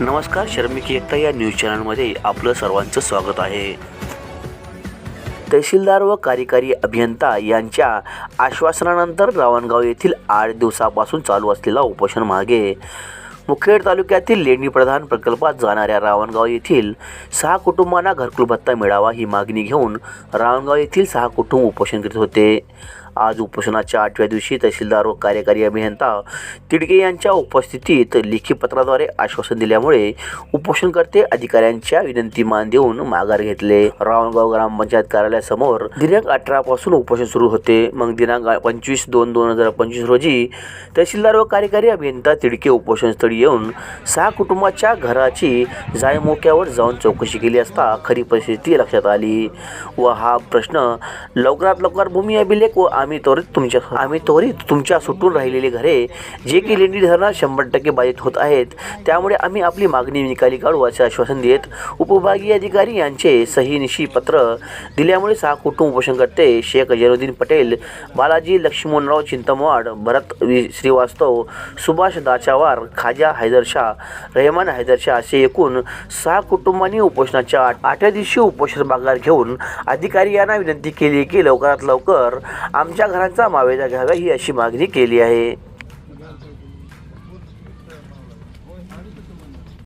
नमस्कार शर्मिकी एकता या न्यूज चॅनलमध्ये आपलं सर्वांचं स्वागत आहे. तहसीलदार व कार्यकारी अभियंता यांच्या आश्वासनानंतर रावणगाव येथील आठ दिवसापासून चालू असलेला उपोषण मागे. मुखेड तालुक्यातील लेणी प्रधान प्रकल्पात जाणाऱ्या रावणगाव येथील सहा कुटुंबांना घरकुल भत्ता मिळावा ही मागणी घेऊन रावणगाव येथील सहा कुटुंब उपोषण करीत होते. आज उपोषणाच्या आठव्या दिवशी तहसीलदार व कार्यकारी अभियंता तिडके यांच्या उपस्थितीत लेखी पत्राद्वारे आश्वासन दिल्यामुळे उपोषणकर्ते अधिकाऱ्यांच्या विनंती मान देऊन माघार घेतले. रावणगाव ग्रामपंचायत कार्यालयासमोर दिनांक अठरा पासून उपोषण सुरू होते. मग दिनांक पंचवीस दोन दोन हजार पंचवीस रोजी तहसीलदार व कार्यकारी अभियंता तिडके उपोषणस्थळी येऊन सहा कुटुंबाच्या घराची जायमोक्यावर जाऊन चौकशी केली असता खरी परिस्थिती लक्षात आली व हा प्रश्न लवकरात लवकर भूमी अभिलेख व आम्ही त्वरित तुमच्या आम्ही त्वरित तुमच्या सुटून राहिलेली घरे जे की लेंडी धरणात शंभर टक्के बाधित होत आहेत. त्यामुळे आम्ही आपली मागणी निकाली काढू असे आश्वासन देत उपविभागीय अधिकारी यांचे सहीनिशी पत्र दिल्यामुळे सहा कुटुंब उपोषणकर्ते शेख जैनुद्दीन पटेल बालाजी लक्ष्मणराव चिंतमवाड भरत वि- श्रीवास्तव सुभाष दाचावार खाजा हैदरशाह रहमान हैदरशाह असे एकूण सहा कुटुंबांनी उपोषणाच्या आठव्या दिवशी उपोषण माघार घेऊन अधिकारी यांना विनंती केली की लवकरात लवकर आमच्या घरांचा मावेजा घ्यावा ही अशी मागणी केली आहे.